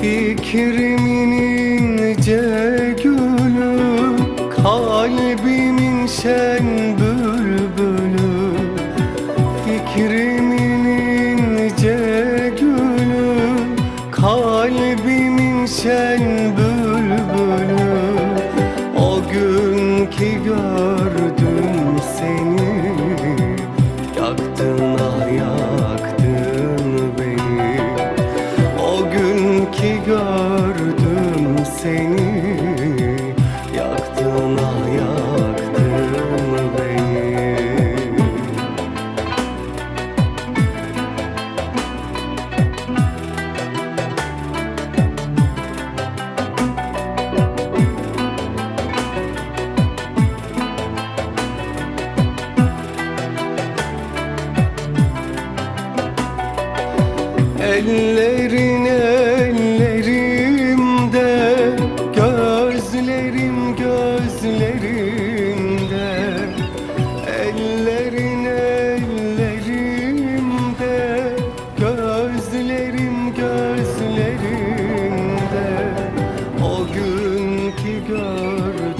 Fikrimin ince gülü Kalbimin şen bülbülü. Fikrimin ince gülü Kalbimin şen bülbülü. O gün ki ki gördüm seni. Yaktın ah yaktın beni. Ellerin Gözlerim gözlerimde Ellerin ellerimde Gözlerim gözlerimde O gün ki gördüm